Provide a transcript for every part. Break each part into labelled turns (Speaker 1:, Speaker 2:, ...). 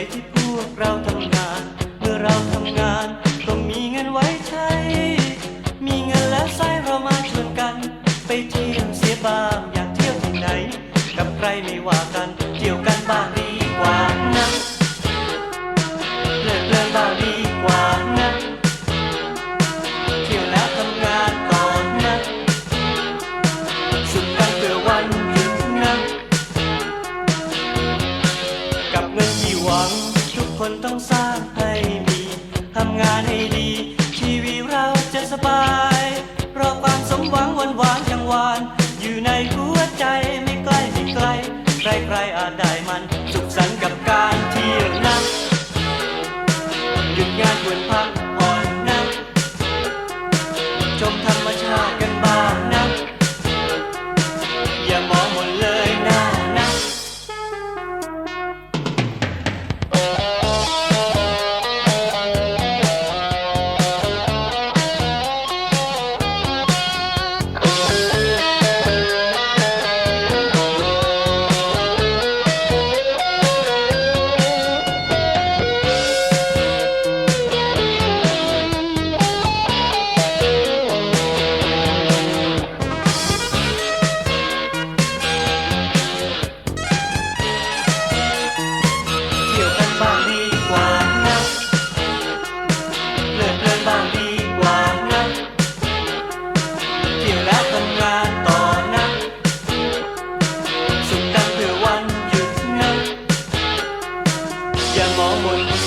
Speaker 1: ยที่พวกเราทำงาน เมื่อเราทำงานต้องมีเงินไว้ใช้ มีเงินแล้วใช้เรามาชวนกัน ไปเที่ยวเสียบ้างอยากเที่ยวที่ไหน กับใครไม่ว่ากันเที่ยวกัน คนต้องสร้างให้มีทำงานให้ดี ชีวิตเราจะสบายรอความสมหวังวันหวานยังหวาน อยู่ในหัวใจไม่ใกล้ไม่ไกล ใครใครอาจได้มัน สุขสันต์กับการเที่ยวนะหยุดงานควรพัก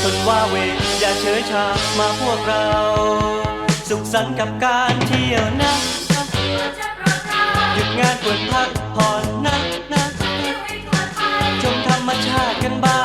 Speaker 1: ทนว่าเวอย่าเฉยชามาพวกเรา สุขสันต์กับการเที่ยวนะหยุดงานปวดพักผ่อนนะนะชมธรรมชาติกันบ้าง